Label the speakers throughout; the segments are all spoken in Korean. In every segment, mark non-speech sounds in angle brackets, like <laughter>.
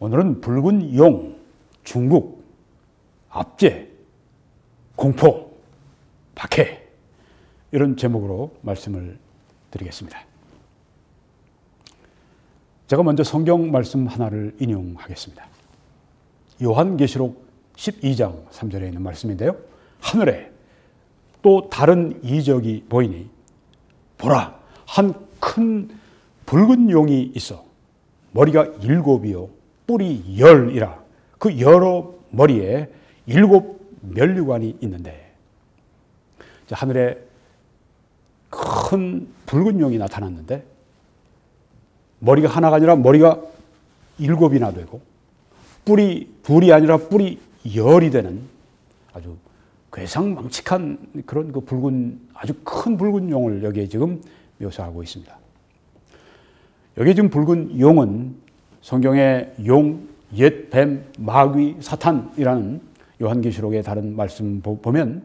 Speaker 1: 오늘은 붉은 용, 중국, 압제, 공포, 박해 이런 제목으로 말씀을 드리겠습니다. 제가 먼저 성경 말씀 하나를 인용하겠습니다. 요한계시록 12장 3절에 있는 말씀인데요. 하늘에 또 다른 이적이 보이니 보라 한 큰 붉은 용이 있어 머리가 일곱이요 뿔이 열이라 그 여러 머리에 일곱 면류관이 있는데 하늘에 큰 붉은 용이 나타났는데 머리가 하나가 아니라 머리가 일곱이나 되고 뿔이 둘이 아니라 뿔이 열이 되는 아주 괴상망측한 그런 그 붉은 아주 큰 붉은 용을 여기에 지금 묘사하고 있습니다. 여기 지금 붉은 용은 성경의 용, 옛 뱀, 마귀, 사탄이라는 요한계시록의 다른 말씀 보면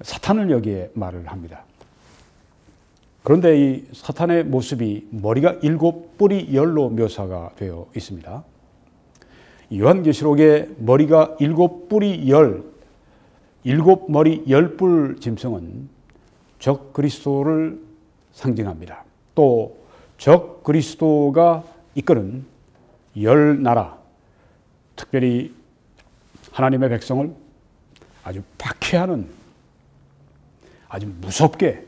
Speaker 1: 사탄을 여기에 말을 합니다. 그런데 이 사탄의 모습이 머리가 일곱 뿔이 열로 묘사가 되어 있습니다. 요한계시록의 머리가 일곱 뿔이 열, 일곱 머리 열 뿔 짐승은 적 그리스도를 상징합니다. 또 적 그리스도가 이끄는 열 나라, 특별히 하나님의 백성을 아주 박해하는 아주 무섭게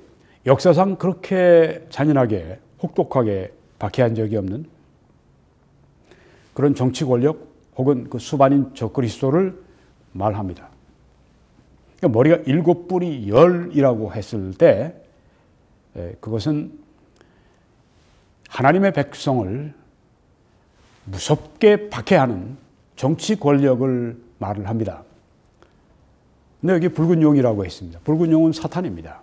Speaker 1: 역사상 그렇게 잔인하게 혹독하게 박해한 적이 없는 그런 정치 권력 혹은 그 수반인 적 그리스도를 말합니다. 그러니까 머리가 일곱 뿔이 열이라고 했을 때 그것은 하나님의 백성을 무섭게 박해하는 정치 권력을 말을 합니다. 근데 여기 붉은 용이라고 했습니다. 붉은 용은 사탄입니다.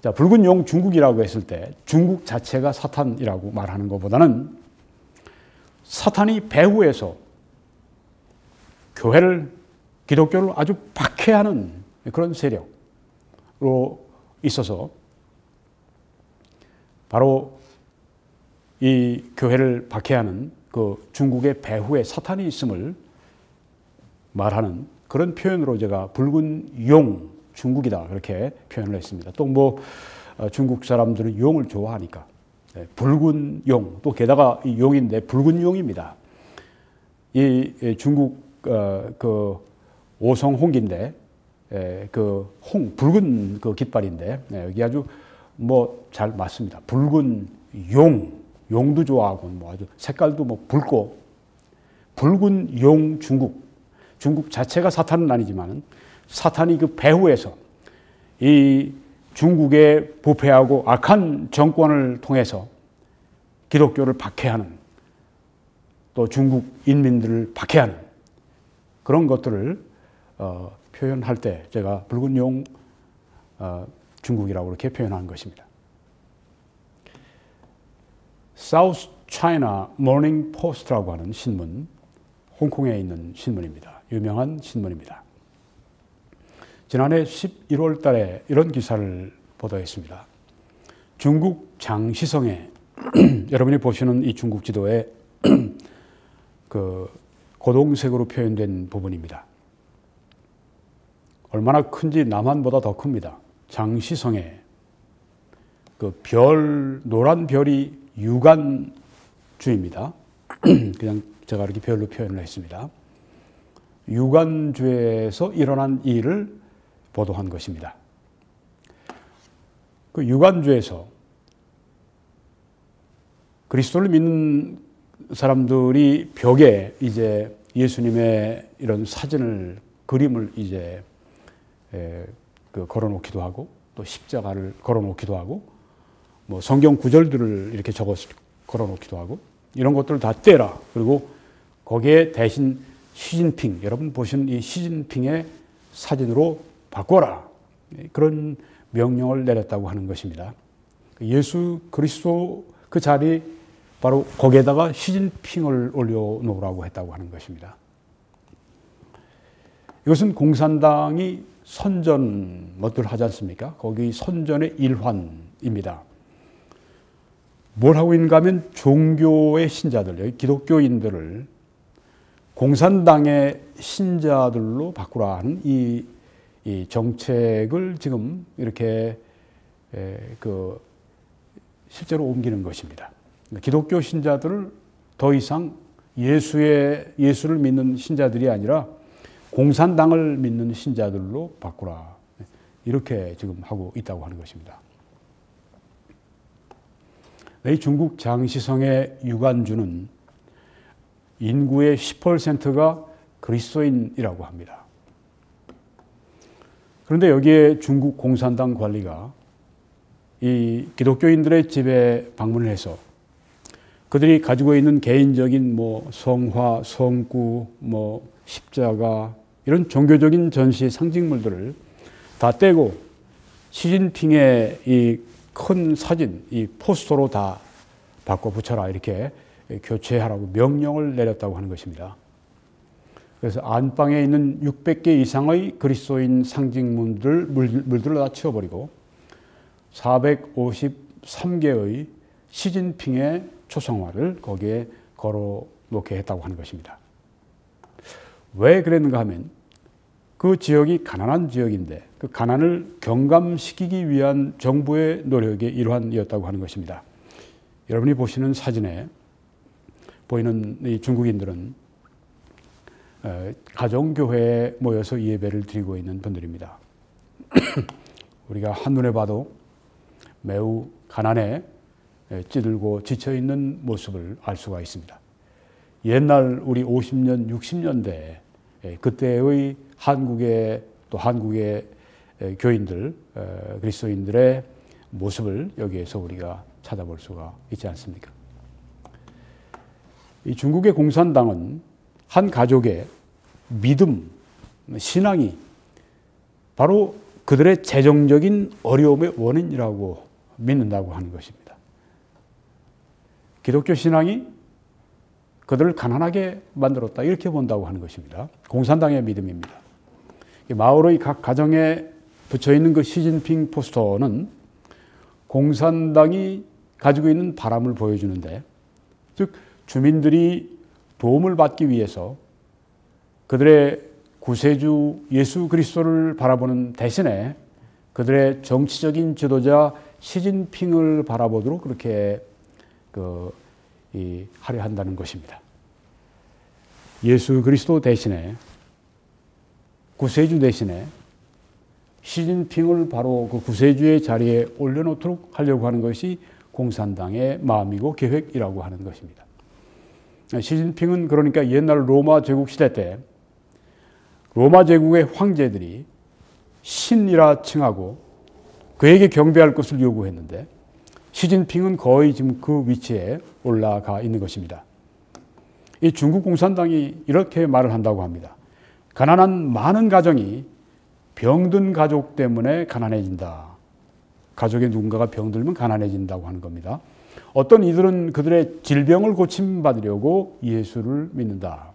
Speaker 1: 자, 붉은 용 중국이라고 했을 때 중국 자체가 사탄이라고 말하는 것보다는 사탄이 배후에서 교회를 기독교를 아주 박해하는 그런 세력으로 있어서 바로 이 교회를 박해하는 그 중국의 배후에 사탄이 있음을 말하는 그런 표현으로 제가 붉은 용 중국이다 그렇게 표현을 했습니다. 또뭐 어, 중국 사람들은 용을 좋아하니까 네, 붉은 용 또 게다가 이 용인데 붉은 용입니다. 이 중국 어, 그 오성 홍기인데 그 홍 붉은 그 깃발인데 네, 여기 아주 뭐 잘 맞습니다. 붉은 용 용도 좋아하고 뭐 아주 색깔도 뭐 붉고 붉은 용 중국 중국 자체가 사탄은 아니지만 사탄이 그 배후에서 이 중국의 부패하고 악한 정권을 통해서 기독교를 박해하는 또 중국 인민들을 박해하는 그런 것들을 어, 표현할 때 제가 붉은 용 어, 중국이라고 이렇게 표현한 것입니다. 사우스 차이나 모닝 포스트라고 하는 신문, 홍콩에 있는 신문입니다. 유명한 신문입니다. 지난해 11월 달에 이런 기사를 보도했습니다. 중국 장시성에 <clears throat> 여러분이 보시는 이 중국 지도에 <clears throat> 그 고동색으로 표현된 부분입니다. 얼마나 큰지 남한보다 더 큽니다. 장시성에 그 별, 노란 별이 유관주입니다. <clears throat> 그냥 제가 이렇게 별로 표현을 했습니다. 유관주에서 일어난 일을 보도한 것입니다. 그 유관주에서 그리스도를 믿는 사람들이 벽에 이제 예수님의 이런 사진을 그림을 이제 그 걸어놓기도 하고 또 십자가를 걸어놓기도 하고 뭐 성경 구절들을 이렇게 적어 걸어놓기도 하고 이런 것들을 다 떼라 그리고 거기에 대신 시진핑 여러분 보신 이 시진핑의 사진으로 바꿔라 그런 명령을 내렸다고 하는 것입니다. 예수 그리스도 그 자리 바로 거기에다가 시진핑을 올려놓으라고 했다고 하는 것입니다. 이것은 공산당이 선전 뭐들 하지 않습니까? 거기 선전의 일환입니다. 뭘 하고 있는가 하면 종교의 신자들, 기독교인들을 공산당의 신자들로 바꾸라 하는 이, 이 정책을 지금 이렇게 에, 그 실제로 옮기는 것입니다. 기독교 신자들을 더 이상 예수의 예수를 믿는 신자들이 아니라 공산당을 믿는 신자들로 바꾸라. 이렇게 지금 하고 있다고 하는 것입니다. 이 중국 장시성의 유관주는 인구의 10%가 그리스도인이라고 합니다. 그런데 여기에 중국 공산당 관리가 이 기독교인들의 집에 방문을 해서 그들이 가지고 있는 개인적인 뭐 성화, 성구, 뭐 십자가 이런 종교적인 전시의 상징물들을 다 떼고 시진핑의 이 큰 사진, 이 포스터로 다 바꿔 붙여라 이렇게 교체하라고 명령을 내렸다고 하는 것입니다. 그래서 안방에 있는 600개 이상의 그리스도인 상징물들 물들을 다 치워버리고 453개의 시진핑의 초상화를 거기에 걸어 놓게 했다고 하는 것입니다. 왜 그랬는가 하면 그 지역이 가난한 지역인데 그 가난을 경감시키기 위한 정부의 노력의 일환이었다고 하는 것입니다. 여러분이 보시는 사진에 보이는 이 중국인들은 어, 가정교회에 모여서 예배를 드리고 있는 분들입니다. <clears throat> 우리가 한눈에 봐도 매우 가난해 찌들고 지쳐 있는 모습을 알 수가 있습니다. 옛날 우리 50년, 60년대 그때의 한국의 또 한국의 교인들, 그리스도인들의 모습을 여기에서 우리가 찾아볼 수가 있지 않습니까? 이 중국의 공산당은 한 가족의 믿음, 신앙이 바로 그들의 재정적인 어려움의 원인이라고 믿는다고 하는 것입니다. 기독교 신앙이 그들을 가난하게 만들었다 이렇게 본다고 하는 것입니다. 공산당의 믿음입니다. 마오의 각 가정에 붙여 있는 그 시진핑 포스터는 공산당이 가지고 있는 바람을 보여주는데, 즉 주민들이 도움을 받기 위해서 그들의 구세주 예수 그리스도를 바라보는 대신에 그들의 정치적인 지도자 시진핑을 바라보도록 그렇게 그, 이, 하려 한다는 것입니다. 예수 그리스도 대신에 구세주 대신에 시진핑을 바로 그 구세주의 자리에 올려놓도록 하려고 하는 것이 공산당의 마음이고 계획이라고 하는 것입니다. 시진핑은 그러니까 옛날 로마 제국 시대 때 로마 제국의 황제들이 신이라 칭하고 그에게 경배할 것을 요구했는데 시진핑은 거의 지금 그 위치에 올라가 있는 것입니다. 이 중국 공산당이 이렇게 말을 한다고 합니다. 가난한 많은 가정이 병든 가족 때문에 가난해진다. 가족의 누군가가 병들면 가난해진다고 하는 겁니다. 어떤 이들은 그들의 질병을 고침받으려고 예수를 믿는다.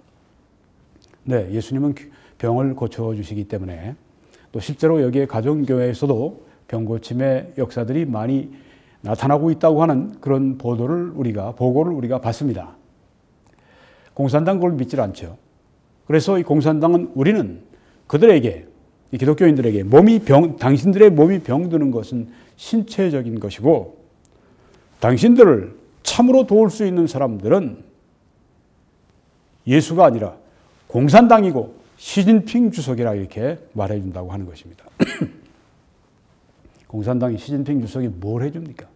Speaker 1: 네, 예수님은 병을 고쳐주시기 때문에 또 실제로 여기에 가정교회에서도 병고침의 역사들이 많이 나타나고 있다고 하는 그런 보도를 우리가, 보고를 우리가 봤습니다. 공산당 그걸 믿질 않죠. 그래서 이 공산당은 우리는 그들에게, 이 기독교인들에게 몸이 병, 당신들의 몸이 병드는 것은 신체적인 것이고, 당신들을 참으로 도울 수 있는 사람들은 예수가 아니라 공산당이고 시진핑 주석이라 이렇게 말해준다고 하는 것입니다. <clears throat> 공산당이 시진핑 주석이 뭘 해줍니까?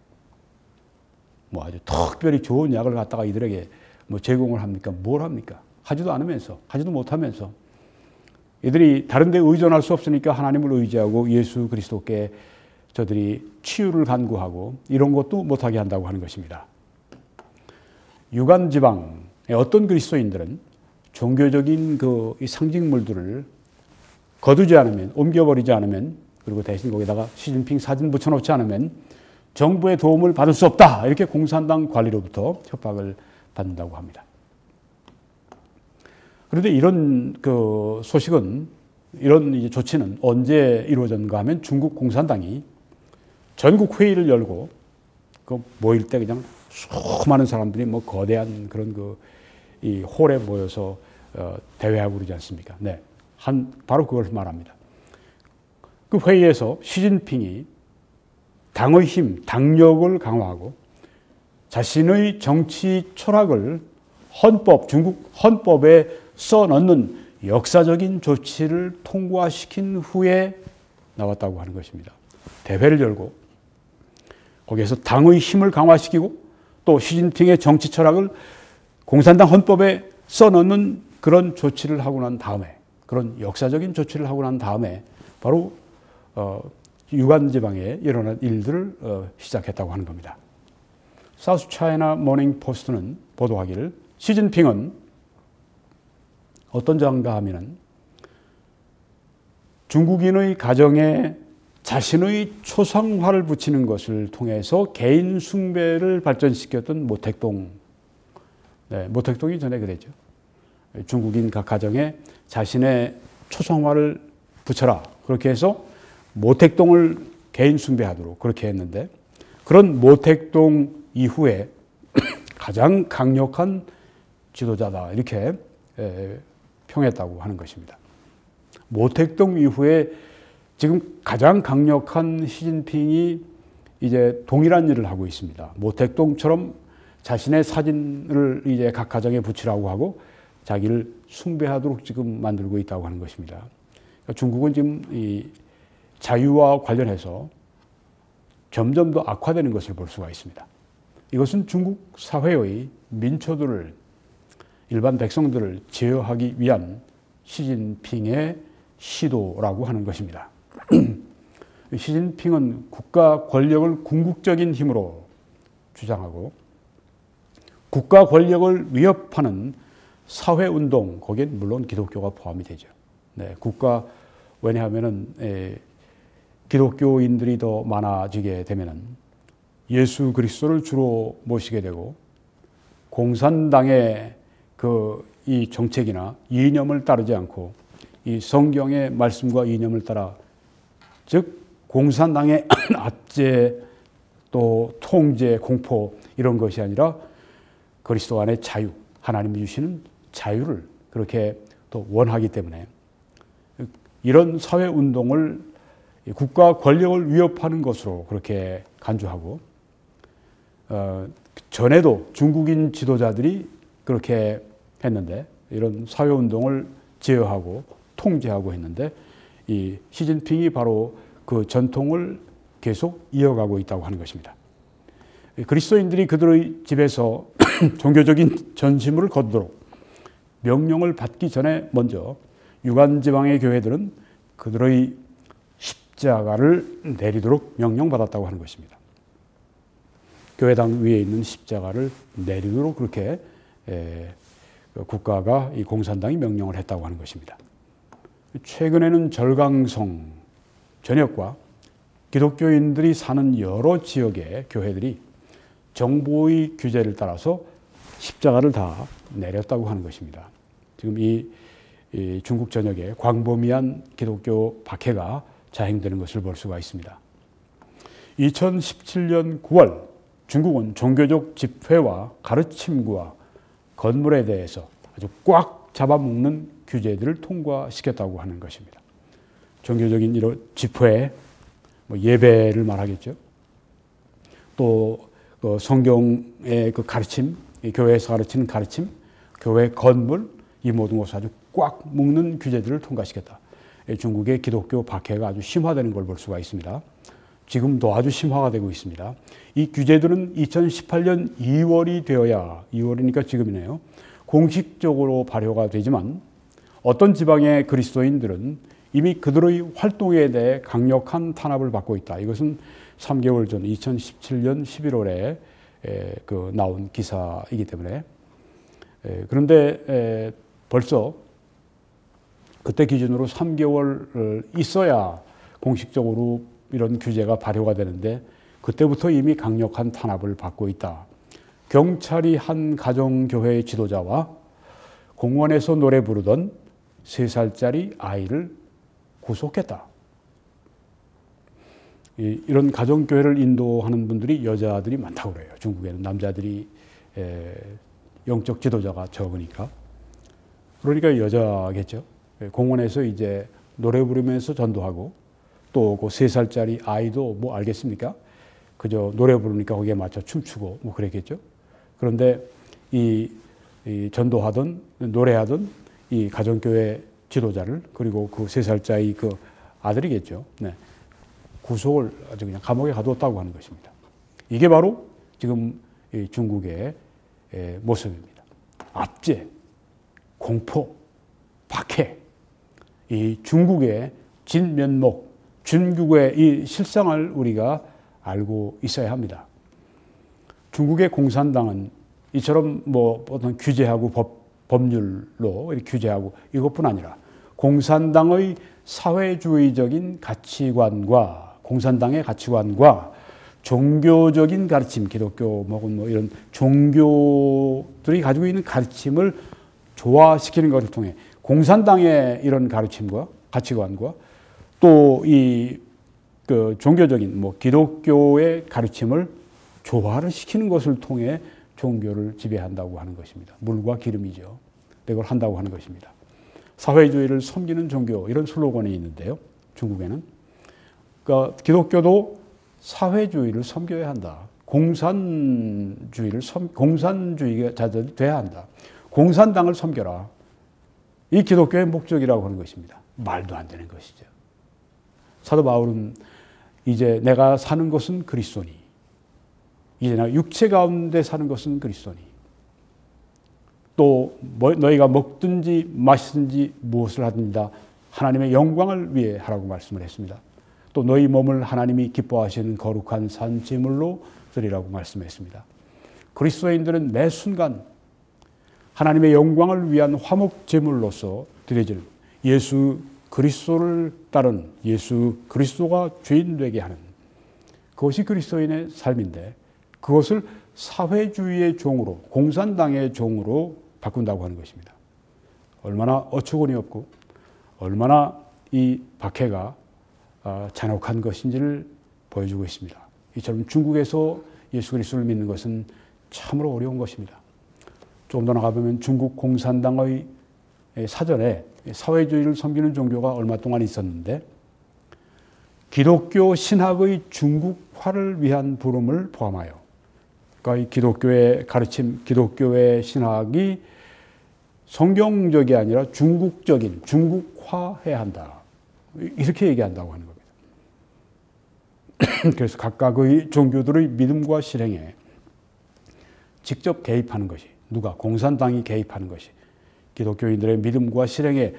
Speaker 1: 뭐 아주 특별히 좋은 약을 갖다가 이들에게 뭐 제공을 합니까? 뭘 합니까? 하지도 않으면서, 하지도 못하면서 이들이 다른 데 의존할 수 없으니까 하나님을 의지하고 예수 그리스도께 저들이 치유를 간구하고 이런 것도 못하게 한다고 하는 것입니다. 유관 지방의 어떤 그리스도인들은 종교적인 그 상징물들을 거두지 않으면, 옮겨버리지 않으면 그리고 대신 거기다가 시진핑 사진 붙여놓지 않으면 정부의 도움을 받을 수 없다. 이렇게 공산당 관리로부터 협박을 받는다고 합니다. 그런데 이런 그 소식은 이런 조치는 언제 이루어졌는가 하면 중국 공산당이 전국 회의를 열고 그 모일 때 그냥 수많은 사람들이 뭐 거대한 그런 그 이 홀에 모여서 어, 대회하고 그러지 않습니까? 네. 한, 바로 그걸 말합니다. 그 회의에서 시진핑이 당의 힘, 당력을 강화하고 자신의 정치 철학을 헌법, 중국 헌법에 써 넣는 역사적인 조치를 통과시킨 후에 나왔다고 하는 것입니다. 대회를 열고 거기에서 당의 힘을 강화시키고 또 시진핑의 정치 철학을 공산당 헌법에 써넣는 그런 조치를 하고 난 다음에 그런 역사적인 조치를 하고 난 다음에 바로 어, 유관 지방에 일어난 일들을 어, 시작했다고 하는 겁니다. 사우스 차이나 모닝 포스트는 보도하기를 시진핑은 어떤 장가 하면은 중국인의 가정에 자신의 초상화를 붙이는 것을 통해서 개인 숭배를 발전시켰던 모택동. 네, 모택동이 전에 그랬죠. 중국인 각 가정에 자신의 초상화를 붙여라. 그렇게 해서 모택동을 개인 숭배하도록 그렇게 했는데 그런 모택동 이후에 <clears throat> 가장 강력한 지도자다. 이렇게 평했다고 하는 것입니다. 모택동 이후에 지금 가장 강력한 시진핑이 이제 동일한 일을 하고 있습니다. 모택동처럼 자신의 사진을 이제 각 가정에 붙이라고 하고 자기를 숭배하도록 지금 만들고 있다고 하는 것입니다. 그러니까 중국은 지금 이 자유와 관련해서 점점 더 악화되는 것을 볼 수가 있습니다. 이것은 중국 사회의 민초들을 일반 백성들을 제어하기 위한 시진핑의 시도라고 하는 것입니다. <clears throat> 시진핑은 국가 권력을 궁극적인 힘으로 주장하고 국가 권력을 위협하는 사회 운동 거기엔 물론 기독교가 포함이 되죠. 네, 국가 왜냐하면은 에, 기독교인들이 더 많아지게 되면은 예수 그리스도를 주로 모시게 되고 공산당의 그 이 정책이나 이념을 따르지 않고 이 성경의 말씀과 이념을 따라 즉 공산당의 <clears throat> 압제 또 통제 공포 이런 것이 아니라 그리스도 안의 자유 하나님이 주시는 자유를 그렇게 또 원하기 때문에 이런 사회 운동을 국가 권력을 위협하는 것으로 그렇게 간주하고 어, 전에도 중국인 지도자들이 그렇게 했는데 이런 사회 운동을 제어하고 통제하고 했는데 이 시진핑이 바로 그 전통을 계속 이어가고 있다고 하는 것입니다. 그리스도인들이 그들의 집에서 <clears throat> 종교적인 전시물을 거두도록 명령을 받기 전에 먼저 유관 지방의 교회들은 그들의 십자가를 내리도록 명령받았다고 하는 것입니다. 교회당 위에 있는 십자가를 내리도록 그렇게 국가가 이 공산당이 명령을 했다고 하는 것입니다. 최근에는 절강성 전역과 기독교인들이 사는 여러 지역의 교회들이 정부의 규제를 따라서 십자가를 다 내렸다고 하는 것입니다. 지금 이, 이 중국 전역에 광범위한 기독교 박해가 자행되는 것을 볼 수가 있습니다. 2017년 9월 중국은 종교적 집회와 가르침과 건물에 대해서 아주 꽉 잡아먹는 규제들을 통과시켰다고 하는 것입니다. 종교적인 이런 집회, 뭐 예배를 말하겠죠. 또 그 성경의 그 가르침, 교회에서 가르치는 가르침, 교회 건물 이 모든 것을 아주 꽉 묶는 규제들을 통과시켰다. 중국의 기독교 박해가 아주 심화되는 걸 볼 수가 있습니다. 지금도 아주 심화가 되고 있습니다. 이 규제들은 2018년 2월이 되어야 2월이니까 지금이네요. 공식적으로 발효가 되지만 어떤 지방의 그리스도인들은 이미 그들의 활동에 대해 강력한 탄압을 받고 있다. 이것은 3개월 전 2017년 11월에 그 나온 기사이기 때문에 그런데 벌써 그때 기준으로 3개월 있어야 공식적으로 이런 규제가 발효가 되는데 그때부터 이미 강력한 탄압을 받고 있다. 경찰이 한 가정교회 지도자와 공원에서 노래 부르던 3살짜리 아이를 구속했다. 이런 가정교회를 인도하는 분들이 여자들이 많다고 그래요. 중국에는 남자들이 영적 지도자가 적으니까. 그러니까 여자겠죠. 공원에서 이제 노래 부르면서 전도하고 또그세 살짜리 아이도 뭐 알겠습니까? 그저 노래 부르니까 거기에 맞춰 춤추고 뭐 그랬겠죠. 그런데 이, 이 전도하던 노래하던 이 가정교회 지도자를 그리고 그 세 살짜리 그 아들이겠죠. 네. 구속을 아주 그냥 감옥에 가두었다고 하는 것입니다. 이게 바로 지금 중국의 모습입니다. 압제, 공포, 박해, 이 중국의 진면목, 중국의 이 실상을 우리가 알고 있어야 합니다. 중국의 공산당은 이처럼 뭐 어떤 규제하고 법, 법률로 규제하고 이것뿐 아니라 공산당의 사회주의적인 가치관과 공산당의 가치관과 종교적인 가르침, 기독교 혹은 뭐 이런 종교들이 가지고 있는 가르침을 조화시키는 것을 통해 공산당의 이런 가르침과 가치관과 또이 그 종교적인 뭐 기독교의 가르침을 조화를 시키는 것을 통해 종교를 지배한다고 하는 것입니다. 물과 기름이죠. 이걸 한다고 하는 것입니다. 사회주의를 섬기는 종교 이런 슬로건이 있는데요. 중국에는 그러니까 기독교도 사회주의를 섬겨야 한다. 공산주의를 섬, 공산주의가 자들이 돼야 한다. 공산당을 섬겨라. 이 기독교의 목적이라고 하는 것입니다. 말도 안 되는 것이죠. 사도 바울은 이제 내가 사는 것은 그리스도니. 이제 나 육체 가운데 사는 것은 그리스도니. 또 뭐, 너희가 먹든지 마시든지 무엇을 하든지 하나님의 영광을 위해 하라고 말씀을 했습니다. 또 너희 몸을 하나님이 기뻐하시는 거룩한 산 제물로 드리라고 말씀했습니다. 그리스도인들은 매 순간 하나님의 영광을 위한 화목 제물로서 드려지는 예수 그리스도를 따른 예수 그리스도가 죄인 되게 하는 그것이 그리스도인의 삶인데 그것을 사회주의의 종으로 공산당의 종으로 바꾼다고 하는 것입니다. 얼마나 어처구니 없고 얼마나 이 박해가 아, 잔혹한 것인지를 보여주고 있습니다. 이처럼 중국에서 예수 그리스도를 믿는 것은 참으로 어려운 것입니다. 조금 더 나가보면 중국 공산당의 사전에 사회주의를 섬기는 종교가 얼마 동안 있었는데 기독교 신학의 중국화를 위한 부름을 포함하여 그러니까 기독교의 가르침, 기독교의 신학이 성경적이 아니라 중국적인 중국화해야 한다. 이렇게 얘기한다고 하는 겁니다. <clears throat> 그래서 각각의 종교들의 믿음과 실행에 직접 개입하는 것이 누가 공산당이 개입하는 것이 기독교인들의 믿음과 실행에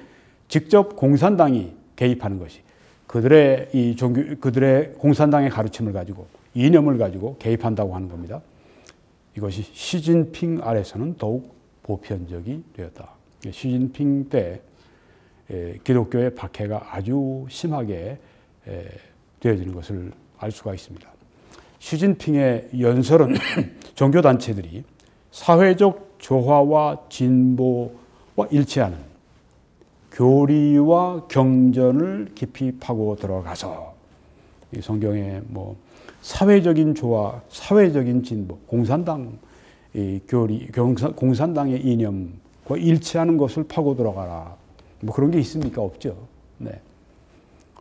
Speaker 1: 직접 공산당이 개입하는 것이 그들의 이 종교 그들의 공산당의 가르침을 가지고 이념을 가지고 개입한다고 하는 겁니다. 이것이 시진핑 아래서는 더욱 보편적이 되었다. 시진핑 때 기독교의 박해가 아주 심하게 되어지는 것을 알 수가 있습니다. 시진핑의 연설은 <clears throat> 종교단체들이 사회적 조화와 진보와 일치하는 교리와 경전을 깊이 파고 들어가서 이 성경의 뭐 사회적인 조화, 사회적인 진보, 공산당 이 교리, 공산당의 이념과 일치하는 것을 파고 들어가라. 뭐 그런 게 있습니까? 없죠. 네.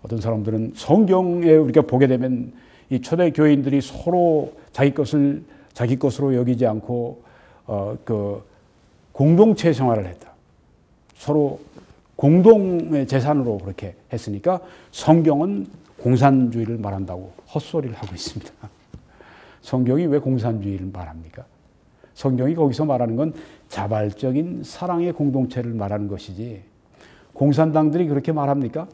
Speaker 1: 어떤 사람들은 성경에 우리가 보게 되면 이 초대 교인들이 서로 자기 것을 자기 것으로 여기지 않고 어, 그 공동체 생활을 했다. 서로 공동의 재산으로 그렇게 했으니까 성경은 공산주의를 말한다고 헛소리를 하고 있습니다. 성경이 왜 공산주의를 말합니까? 성경이 거기서 말하는 건 자발적인 사랑의 공동체를 말하는 것이지 공산당들이 그렇게 말합니까?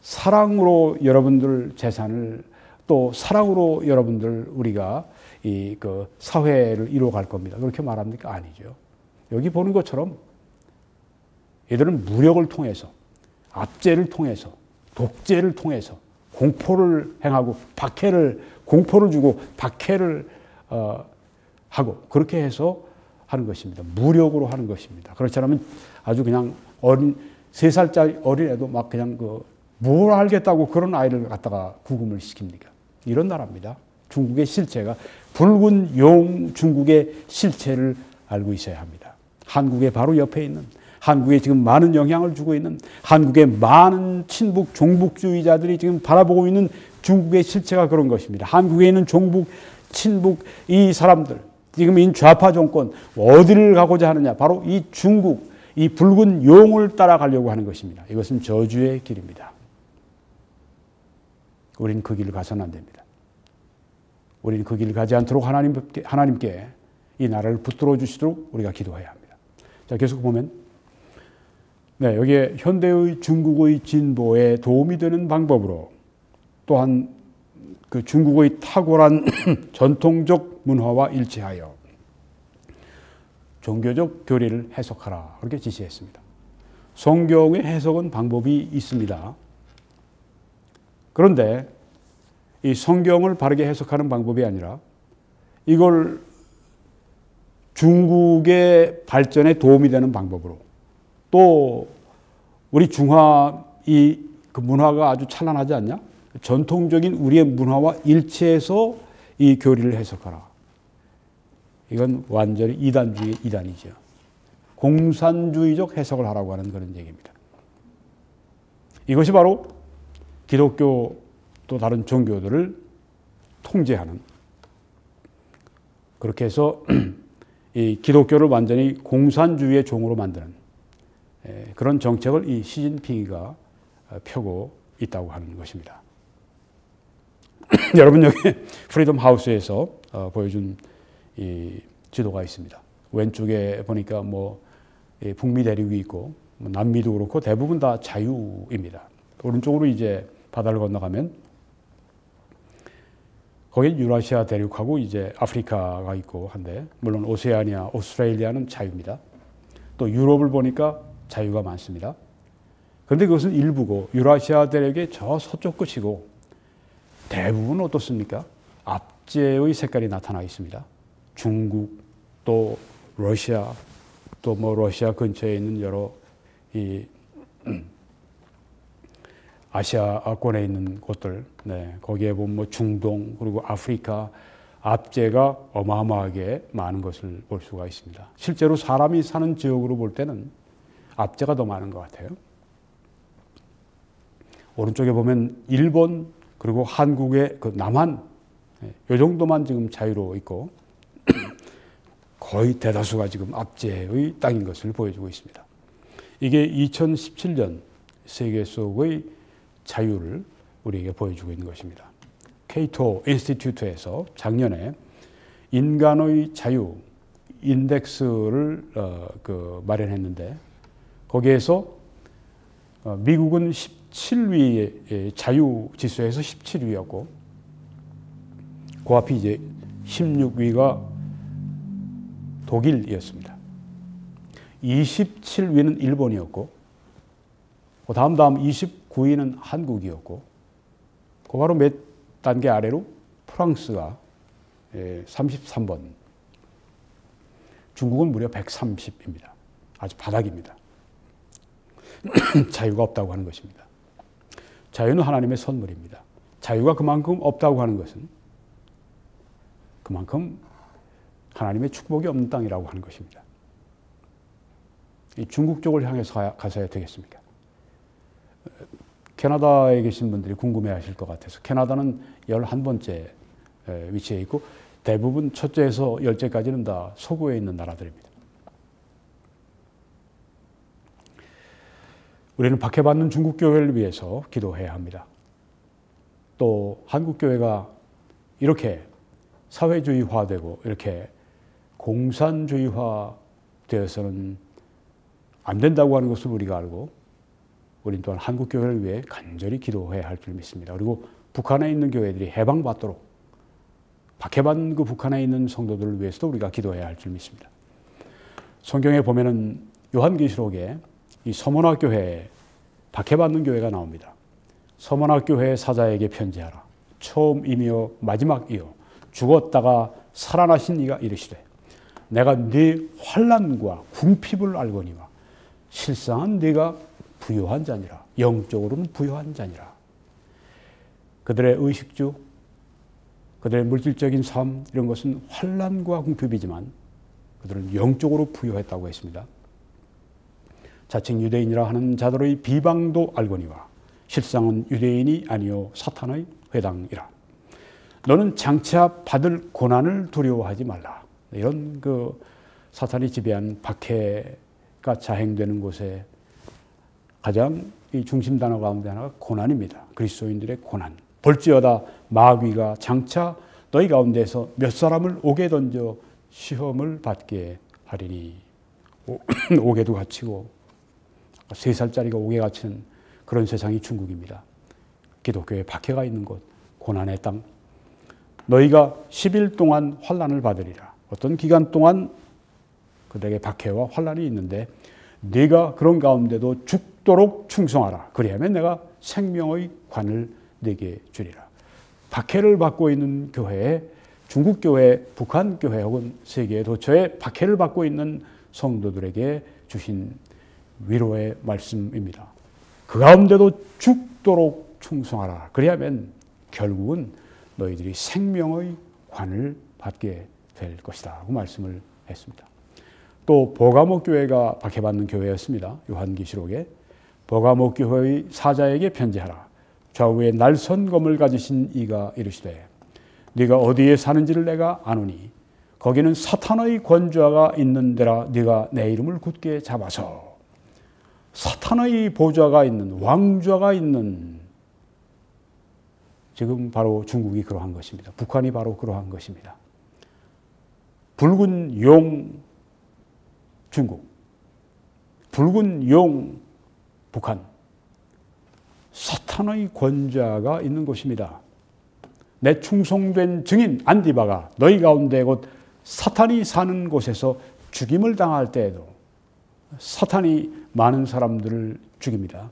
Speaker 1: 사랑으로 여러분들 재산을 또 사랑으로 여러분들 우리가 이 그 사회를 이루어갈 겁니다. 그렇게 말합니까? 아니죠. 여기 보는 것처럼 얘들은 무력을 통해서 압제를 통해서 독재를 통해서 공포를 행하고 박해를 공포를 주고 박해를 어, 하고 그렇게 해서 하는 것입니다. 무력으로 하는 것입니다. 그렇지 않으면 아주 그냥 어린 세 살짜리 어린애도 막 그냥 그 뭘 알겠다고 그런 아이를 갖다가 구금을 시킵니까? 이런 나라입니다. 중국의 실체가 붉은 용 중국의 실체를 알고 있어야 합니다. 한국의 바로 옆에 있는 한국에 지금 많은 영향을 주고 있는 한국의 많은 친북 종북주의자들이 지금 바라보고 있는 중국의 실체가 그런 것입니다. 한국에 있는 종북 친북 이 사람들 지금 이 좌파 정권 어디를 가고자 하느냐 바로 이 중국 이 붉은 용을 따라가려고 하는 것입니다. 이것은 저주의 길입니다. 우리는 그 길을 가서는 안 됩니다. 우리는 그 길을 가지 않도록 하나님께, 하나님께 이 나라를 붙들어 주시도록 우리가 기도해야 합니다. 자, 계속 보면 네, 여기에 현대의 중국의 진보에 도움이 되는 방법으로 또한 그 중국의 탁월한 <clears throat> 전통적 문화와 일치하여 종교적 교리를 해석하라. 그렇게 지시했습니다. 성경의 해석은 방법이 있습니다. 그런데 이 성경을 바르게 해석하는 방법이 아니라 이걸 중국의 발전에 도움이 되는 방법으로 또 우리 중화 이 그 문화가 아주 찬란하지 않냐? 전통적인 우리의 문화와 일치해서 이 교리를 해석하라. 이건 완전히 이단주의 이단이죠. 공산주의적 해석을 하라고 하는 그런 얘기입니다. 이것이 바로 기독교 또 다른 종교들을 통제하는 그렇게 해서 <clears throat> 이 기독교를 완전히 공산주의의 종으로 만드는 그런 정책을 이 시진핑이가 펴고 있다고 하는 것입니다. <clears throat> 여러분 여기 프리덤 하우스에서 어, 보여준 이 지도가 있습니다. 왼쪽에 보니까 뭐 북미 대륙이 있고 뭐 남미도 그렇고 대부분 다 자유입니다. 오른쪽으로 이제 바다를 건너가면 거기 유라시아 대륙하고 이제 아프리카가 있고 한데 물론 오세아니아, 오스트레일리아는 자유입니다. 또 유럽을 보니까 자유가 많습니다. 그런데 그것은 일부고 유라시아 대륙의 저 서쪽 끝이고 대부분 어떻습니까? 압제의 색깔이 나타나 있습니다. 중국 또 러시아 또 뭐 러시아 근처에 있는 여러 이 아시아권에 있는 곳들, 네, 거기에 보면 뭐 중동 그리고 아프리카 압제가 어마어마하게 많은 것을 볼 수가 있습니다. 실제로 사람이 사는 지역으로 볼 때는 압제가 더 많은 것 같아요. 오른쪽에 보면 일본 그리고 한국의 그 남한 네, 이 정도만 지금 자유로 있고 <clears throat> 거의 대다수가 지금 압제의 땅인 것을 보여주고 있습니다. 이게 2017년 세계 속의 자유를 우리에게 보여주고 있는 것입니다. 케이토 인스티튜트에서 작년에 인간의 자유 인덱스를 어, 그 마련했는데 거기에서 어, 미국은 17위 자유 지수에서 17위였고 그 앞이 이제 16위가 독일이었습니다. 27위는 일본이었고 그 다음 다음 29위는 한국이었고 그 바로 몇 단계 아래로 프랑스가 33번 예, 중국은 무려 130입니다. 아주 바닥입니다. <coughs> 자유가 없다고 하는 것입니다. 자유는 하나님의 선물입니다. 자유가 그만큼 없다고 하는 것은 그만큼 하나님의 축복이 없는 땅이라고 하는 것입니다. 중국 쪽을 향해서 가서야 되겠습니까? 캐나다에 계신 분들이 궁금해 하실 것 같아서 캐나다는 11번째 위치에 있고 대부분 첫째에서 열째까지는 다 서구에 있는 나라들입니다. 우리는 박해받는 중국 교회를 위해서 기도해야 합니다. 또 한국 교회가 이렇게 사회주의화되고 이렇게 공산주의화 되어서는 안 된다고 하는 것을 우리가 알고 우린 또한 한국 교회를 위해 간절히 기도해야 할 줄 믿습니다. 그리고 북한에 있는 교회들이 해방받도록 박해받은 그 북한에 있는 성도들을 위해서도 우리가 기도해야 할 줄 믿습니다. 성경에 보면은 요한계시록에 이 서문학 교회 박해받는 교회가 나옵니다. 서문학 교회 사자에게 편지하라. 처음이며 마지막이요 죽었다가 살아나신 이가 이르시되 내가 네 환란과 궁핍을 알거니와 실상은 네가 부유한 자니라 영적으로는 부유한 자니라 그들의 의식주 그들의 물질적인 삶 이런 것은 환란과 궁핍이지만 그들은 영적으로 부여했다고 했습니다. 자칭 유대인이라 하는 자들의 비방도 알거니와 실상은 유대인이 아니요 사탄의 회당이라. 너는 장차 받을 고난을 두려워하지 말라. 이런 그 사탄이 지배한 박해가 자행되는 곳에 가장 이 중심 단어 가운데 하나가 고난입니다. 그리스도인들의 고난. 볼지어다 마귀가 장차 너희 가운데서 몇 사람을 옥에 던져 시험을 받게 하리니 <clears throat> 옥에도 갇히고 세 살짜리가 옥에 갇히는 그런 세상이 중국입니다. 기독교에 박해가 있는 곳, 고난의 땅. 너희가 10일 동안 환란을 받으리라. 어떤 기간 동안 그들에게 박해와 환란이 있는데 네가 그런 가운데도 죽도록 충성하라. 그리하면 내가 생명의 관을 내게 주리라. 박해를 받고 있는 교회에 중국 교회, 북한 교회 혹은 세계 도처에 박해를 받고 있는 성도들에게 주신 위로의 말씀입니다. 그 가운데도 죽도록 충성하라. 그리하면 결국은 너희들이 생명의 관을 받게 될 것이다. 그 말씀을 했습니다. 또 보가목 교회가 박해받는 교회였습니다. 요한기시록에 보가목 교회의 사자에게 편지하라. 좌우에 날선 검을 가지신 이가 이르시되 네가 어디에 사는지를 내가 아노니 거기는 사탄의 권좌가 있는 데라 네가 내 이름을 굳게 잡아서 사탄의 보좌가 있는 왕좌가 있는 지금 바로 중국이 그러한 것입니다. 북한이 바로 그러한 것입니다. 붉은 용 중국, 붉은 용 북한, 사탄의 권자가 있는 곳입니다. 내 충성된 증인 안디바가 너희 가운데 곧 사탄이 사는 곳에서 죽임을 당할 때에도 사탄이 많은 사람들을 죽입니다.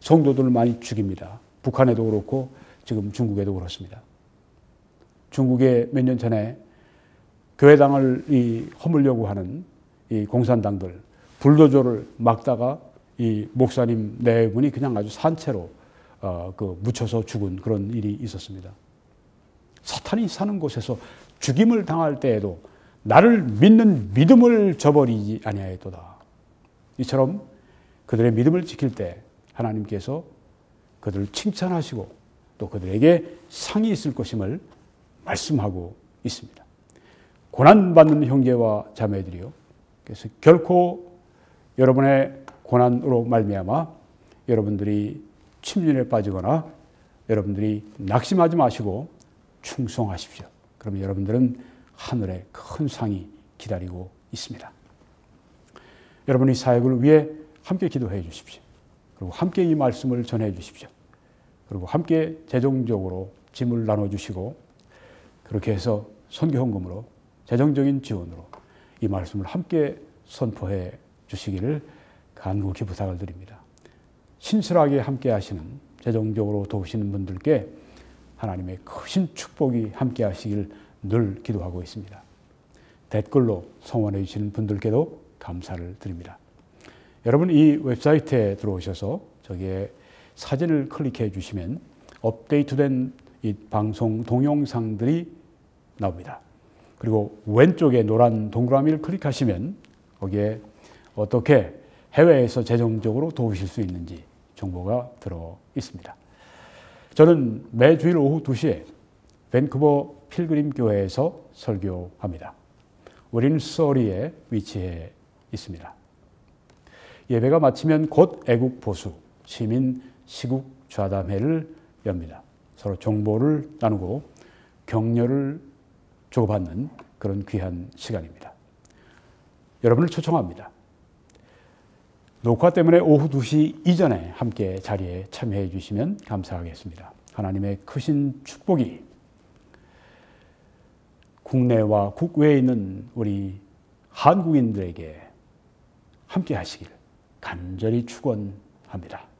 Speaker 1: 성도들을 많이 죽입니다. 북한에도 그렇고 지금 중국에도 그렇습니다. 중국에 몇 년 전에 교회당을 이 허물려고 하는 이 공산당들 불도저를 막다가 이 목사님 네 분이 그냥 아주 산채로 어, 그 묻혀서 죽은 그런 일이 있었습니다. 사탄이 사는 곳에서 죽임을 당할 때에도 나를 믿는 믿음을 저버리지 아니하였도다. 이처럼 그들의 믿음을 지킬 때 하나님께서 그들을 칭찬하시고 또 그들에게 상이 있을 것임을 말씀하고 있습니다. 고난받는 형제와 자매들이요. 그래서 결코 여러분의 고난으로 말미암아 여러분들이 침륜에 빠지거나 여러분들이 낙심하지 마시고 충성하십시오. 그러면 여러분들은 하늘에 큰 상이 기다리고 있습니다. 여러분이 사역을 위해 함께 기도해 주십시오. 그리고 함께 이 말씀을 전해 주십시오. 그리고 함께 재정적으로 짐을 나눠 주시고 그렇게 해서 선교 헌금으로 재정적인 지원으로 이 말씀을 함께 선포해 주시기를 간곡히 부탁을 드립니다. 신실하게 함께 하시는 재정적으로 도우시는 분들께 하나님의 크신 축복이 함께 하시길 늘 기도하고 있습니다. 댓글로 성원해 주시는 분들께도 감사를 드립니다. 여러분 이 웹사이트에 들어오셔서 저기에 사진을 클릭해 주시면 업데이트된 이 방송 동영상들이 나옵니다. 그리고 왼쪽에 노란 동그라미를 클릭하시면 거기에 어떻게 해외에서 재정적으로 도우실 수 있는지 정보가 들어 있습니다. 저는 매주일 오후 2시에 밴쿠버 필그림 교회에서 설교합니다. 우리는 서리에 위치해 있습니다. 예배가 마치면 곧 애국 보수, 시민 시국 좌담회를 엽니다. 서로 정보를 나누고 격려를 주고받는 그런 귀한 시간입니다. 여러분을 초청합니다. 녹화 때문에 오후 2시 이전에 함께 자리에 참여해 주시면 감사하겠습니다. 하나님의 크신 축복이 국내와 국외에 있는 우리 한국인들에게 함께 하시길 간절히 축원합니다.